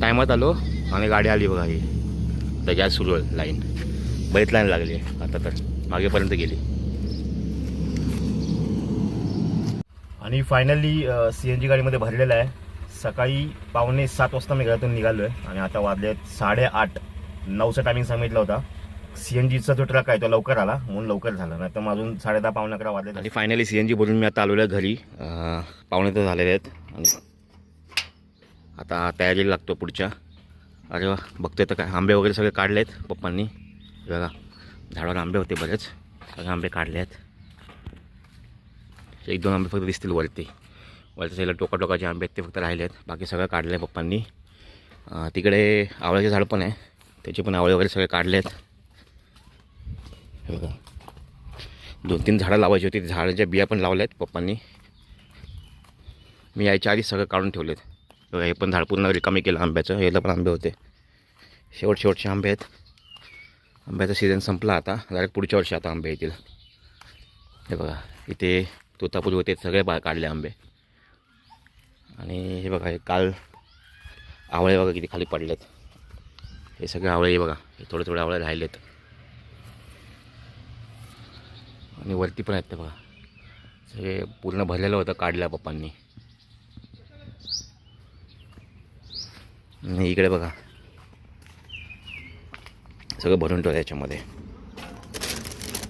टायमात आलो आणि गाडी आली बघा ही. आता गॅस सुरू आहे लाईन. बरीच लाईन लागली आहे आता तर. मागेपर्यंत गेली. आणि फायनली सी एन जी गाडीमध्ये भरलेलं आहे. सकाळी पावणे सात वाजता मी घरातून निघालो आहे आणि आता वाजले आहेत साडेआठ. नऊचा टायमिंग सांगितलं होता. सी एन जीचा जो ट्रक आहे तो लवकर आला. म्हणून लवकर झाला. नाही तर मग अजून साडे दहा पावणे अकरा वाजले. आणि फायनली सी एन जी भरून मी आता आलेलो आहे घरी पावणे तर झालेले आहेत. आणि आता तयारीला लागतो पुढच्या. अरे वा बघतोय तर काय. आंबे वगैरे सगळे काढले आहेत पप्पांनी. बघा झाडावर आंबे होते बरेच. सगळे आंबे काढले आहेत. एक दोन आंबे फक्त दिसतील वरती. वरच्या साईडला टोकाटोकाचे आंबे आहेत ते फक्त राहिले आहेत. बाकी सगळं काढलं आहे पप्पांनी तिकडे आवळ्याचे झाड पण आहे. त्याचे पण आवळे वगैरे सगळे काढले आहेत. बघा. दोन तीन झाडं लावायची होती. झाडाच्या बिया पण लावल्या आहेत पप्पांनी. मी यायच्या आधी सगळं काढून ठेवलेत. आहेत हे पण झाड पूर्ण रिकामी केलं आंब्याचं. याला पण आंबे होते. शेवट शेवटचे आंबे आहेत. आंब्याचा सीझन संपला आता. डायरेक्ट पुढच्या वर्षी आता आंबे येतील. हे बघा इथे तोतापुरी होते सगळे बा काढले आंबे. आणि हे बघा हे काल आवळे बघा किती खाली पडलेत. हे सगळे आवळे बघा. हे थोडे थोडे आवळे राहिलेत. आणि वरती पण आहेत ते बघा. सगळे पूर्ण भरलेलं होतं काढल्या पप्पांनी. आणि इकडे बघा. सगळं भरून ठेवलं याच्यामध्ये.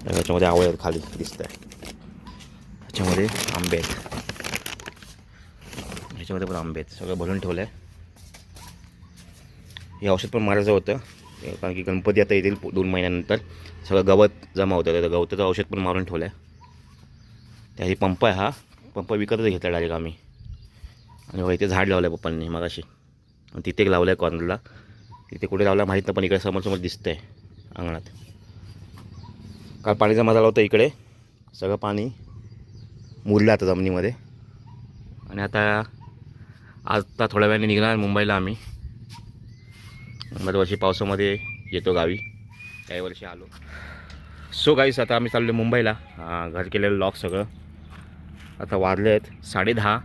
याच्यामध्ये आवळ खाली दिसत आहे याच्यामध्ये आंबे आहेत. ह्याच्यामध्ये पण आंबे आहेत. सगळं भरून ठेवलं आहे हे औषध पण मारायचं होतं. कारण की गणपती आता येतील दोन महिन्यानंतर. सगळं गवत जमा होतं. तर गवताचं औषध पण मारून ठेवलं आहे त्याही पंप आहे हा. पंप विकतच घेतला डायरेक्ट आम्ही. आणि इथे झाड लावलं आहे पप्पांनी मगाशी. तिथे एक लावलं आहे कॉर्नरला. तिथे कुठे लावलं माहीत नाही पण इकडे समोरसमोर दिसतं आहे अंगणात. काल पाणी जमा झाला होता इकडे. सगळं पाणी मुरलं आता जमिनीमध्ये. आणि आता आता थोड्या वेळाने निघणार मुंबईला आम्ही. दरवर्षी पावसामध्ये येतो गावी. काही वर्षी आलो. सो गाईस आता आम्ही चाललो मुंबईला. घर केलेलं लॉक सगळं. आता वाजले आहेत साडे दहा.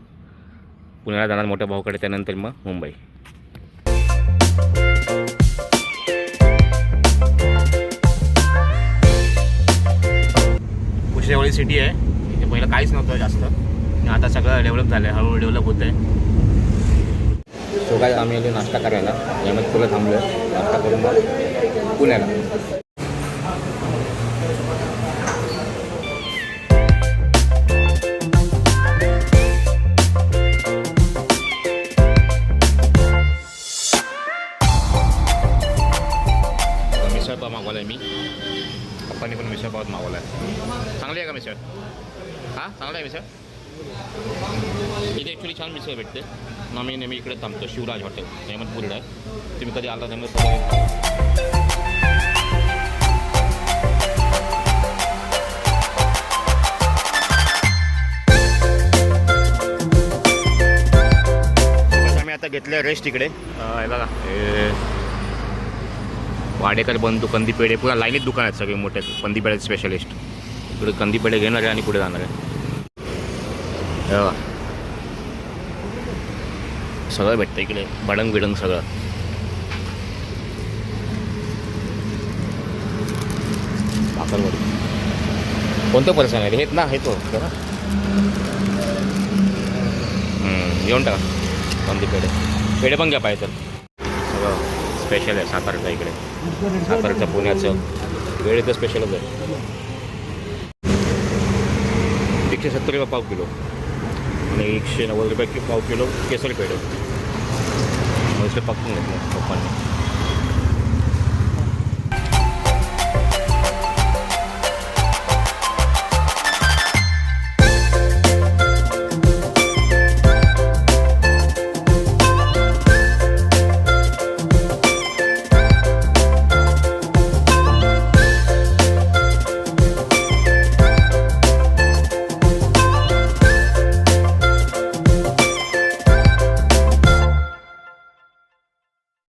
पुण्याला जाणार मोठ्या भाऊकडे त्यानंतर मग मुंबई. कुशेवाडी सिटी आहे. इथे पहिलं काहीच नव्हतं जास्त. आता सगळं डेव्हलप झालं आहे हळूहळू डेव्हलप होतं आहे सो काय आम्ही आलो नाश्ता करायला. यामध्ये तुला थांबलो. आहे नाश्ता करून मग पुण्याला. मागवला मी. पप्पांनी पण मिसळपाव मागवला आहे चांगली आहे का मिसळ? हां? चांगला आहे मिसळ? इथे ॲक्च्युली छान मिसळ भेटते. मग मी नेहमी इकडे थांबतो शिवराज हॉटेल. अहमदपूर आहे. तुम्ही कधी आला त्यामुळे आम्ही आता घेतलं रेस्ट इकडे. बघा. वाडेकर बंधू कंदी पेढे पुरा लाईनीत दुकान आहेत सगळे मोठे. कंदी स्पेशलिस्ट इकडे कंदी पेढे घेणार आहे आणि पुढे जाणार आहे. सगळं भेटतं इकडे. बडंग बिडंग सगळं. भाकरवडी. कोणतं पर्सन आहे हेच ना हे तो. येऊन टाका. कंदी पेढे पेढे पण घ्या पाहिजे तर. सगळं. स्पेशल आहे सातारचं इकडे. सातारचं पुण्याचं. वेळ तर स्पेशलच आहे. एकशे सत्तर रुपये पाव किलो. आणि एकशे नव्वद रुपये पाव किलो केसर पेढे मग पकडून घेतलं पप्पांनी.